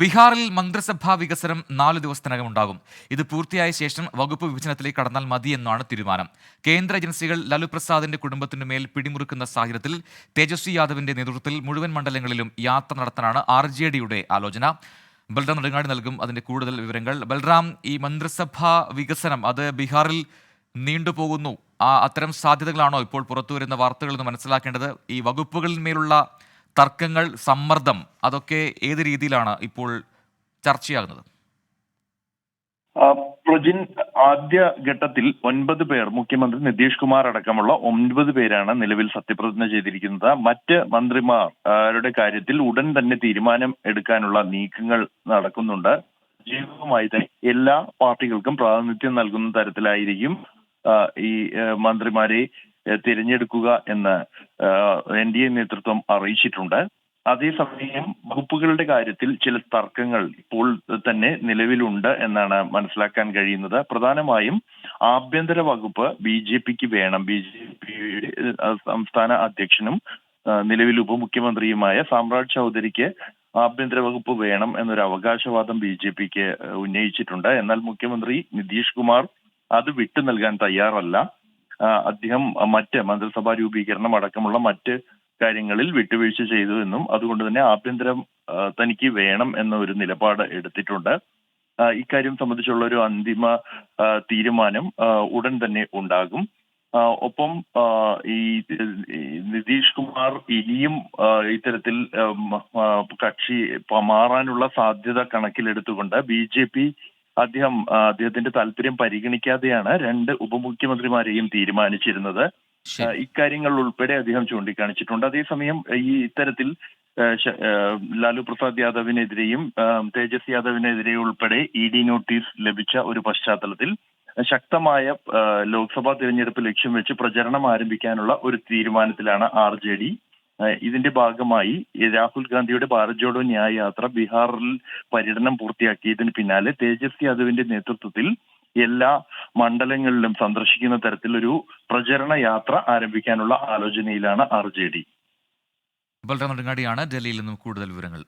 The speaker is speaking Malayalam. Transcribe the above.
ബീഹാറിൽ മന്ത്രിസഭാ വികസനം നാല് ദിവസത്തിനകം ഉണ്ടാകും. ഇത് പൂർത്തിയായ ശേഷം വകുപ്പ് വിഭജനത്തിലേക്ക് കടന്നാൽ മതിയെന്നാണ് തീരുമാനം. കേന്ദ്ര ഏജൻസികൾ ലാലു പ്രസാദിന്റെ കുടുംബത്തിനു മേൽ പിടിമുറുക്കുന്ന സാഹചര്യത്തിൽ തേജസ്വി യാദവിന്റെ നേതൃത്വത്തിൽ മുഴുവൻ മണ്ഡലങ്ങളിലും യാത്ര നടത്താനാണ് ആർ ജെ ഡിയുടെ ആലോചന. ബൽറാം നെടുങ്ങാടി നൽകും അതിന്റെ കൂടുതൽ വിവരങ്ങൾ. ബൽറാം ഈ മന്ത്രിസഭാ വികസനം അത് ബീഹാറിൽ നീണ്ടുപോകുന്നു ആ അത്തരം സാധ്യതകളാണോ ഇപ്പോൾ പുറത്തുവരുന്ന വാർത്തകളിൽ നിന്ന് മനസ്സിലാക്കേണ്ടത്? ഈ വകുപ്പുകളിന്മേലുള്ള തർക്കങ്ങൾ സമ്മർദ്ദം അതൊക്കെ ഏത് രീതിയിലാണ് ഇപ്പോൾ ചർച്ചയാകുന്നത്? പ്രജിൻ ആദ്യ ഘട്ടത്തിൽ ഒൻപത് പേർ മുഖ്യമന്ത്രി നിതീഷ് കുമാർ അടക്കമുള്ള ഒൻപത് പേരാണ് നിലവിൽ സത്യപ്രതിജ്ഞ ചെയ്തിരിക്കുന്നത്. മറ്റ് മന്ത്രിമാരുടെ കാര്യത്തിൽ ഉടൻ തന്നെ തീരുമാനം എടുക്കാനുള്ള നീക്കങ്ങൾ നടക്കുന്നുണ്ട്. ജീവിതമായി തന്നെ എല്ലാ പാർട്ടികൾക്കും പ്രാതിനിധ്യം നൽകുന്ന തരത്തിലായിരിക്കും ഈ മന്ത്രിമാരെ തിരഞ്ഞെടുക്കുക എന്ന് എൻ ഡി എ നേതൃത്വം അറിയിച്ചിട്ടുണ്ട്. അതേസമയം വകുപ്പുകളുടെ കാര്യത്തിൽ ചില തർക്കങ്ങൾ ഇപ്പോൾ തന്നെ നിലവിലുണ്ട് എന്നാണ് മനസ്സിലാക്കാൻ കഴിയുന്നത്. പ്രധാനമായും ആഭ്യന്തര വകുപ്പ് ബി ജെ പിക്ക് വേണം. ബി ജെ പിയുടെ സംസ്ഥാന അധ്യക്ഷനും നിലവിൽ ഉപമുഖ്യമന്ത്രിയുമായ സാമ്രാജ് ചൗധരിക്ക് ആഭ്യന്തര വകുപ്പ് വേണം എന്നൊരു അവകാശവാദം ബി ജെ പിക്ക് ഉന്നയിച്ചിട്ടുണ്ട്. എന്നാൽ മുഖ്യമന്ത്രി നിതീഷ് കുമാർ അത് വിട്ടു നൽകാൻ തയ്യാറല്ല. അദ്ദേഹം മറ്റ് മന്ത്രിസഭാ രൂപീകരണം അടക്കമുള്ള മറ്റ് കാര്യങ്ങളിൽ വിട്ടുവീഴ്ച ചെയ്തു എന്നും അതുകൊണ്ട് തന്നെ ആഭ്യന്തരം തനിക്ക് വേണം എന്ന ഒരു നിലപാട് എടുത്തിട്ടുണ്ട്. ഇക്കാര്യം സംബന്ധിച്ചുള്ള ഒരു അന്തിമ തീരുമാനം ഉടൻ തന്നെ ഉണ്ടാകും. ഒപ്പം ഈ നിതീഷ് കുമാർ ഇനിയും ഇത്തരത്തിൽ കക്ഷി മാറാനുള്ള സാധ്യത കണക്കിലെടുത്തുകൊണ്ട് ബി ജെ പി അദ്ദേഹം അദ്ദേഹത്തിന്റെ താല്പര്യം പരിഗണിക്കാതെയാണ് രണ്ട് ഉപമുഖ്യമന്ത്രിമാരെയും തീരുമാനിച്ചിരുന്നത്. ഇക്കാര്യങ്ങൾ ഉൾപ്പെടെ അദ്ദേഹം ചൂണ്ടിക്കാണിച്ചിട്ടുണ്ട്. അതേസമയം ഈ ഇത്തരത്തിൽ ലാലു പ്രസാദ് യാദവിനെതിരെയും തേജസ് യാദവിനെതിരെ ഉൾപ്പെടെ ഇ ഡി നോട്ടീസ് ലഭിച്ച ഒരു പശ്ചാത്തലത്തിൽ ശക്തമായ ലോക്സഭാ തിരഞ്ഞെടുപ്പ് ലക്ഷ്യം വെച്ച് പ്രചരണം ആരംഭിക്കാനുള്ള ഒരു തീരുമാനത്തിലാണ് ആർ ജെ ഡി ഇതിന്റെ ഭാഗമായി രാഹുൽ ഗാന്ധിയുടെ ഭാരത് ജോഡോ ന്യായ യാത്ര ബീഹാറിൽ പര്യടനം പൂർത്തിയാക്കിയതിന് പിന്നാലെ തേജസ്വി യാദവിന്റെ നേതൃത്വത്തിൽ എല്ലാ മണ്ഡലങ്ങളിലും സന്ദർശിക്കുന്ന തരത്തിലൊരു പ്രചരണ യാത്ര ആരംഭിക്കാനുള്ള ആലോചനയിലാണ് ആർ ജെ ഡി. ഡൽഹിയിൽ നിന്നും കൂടുതൽ വിവരങ്ങൾ.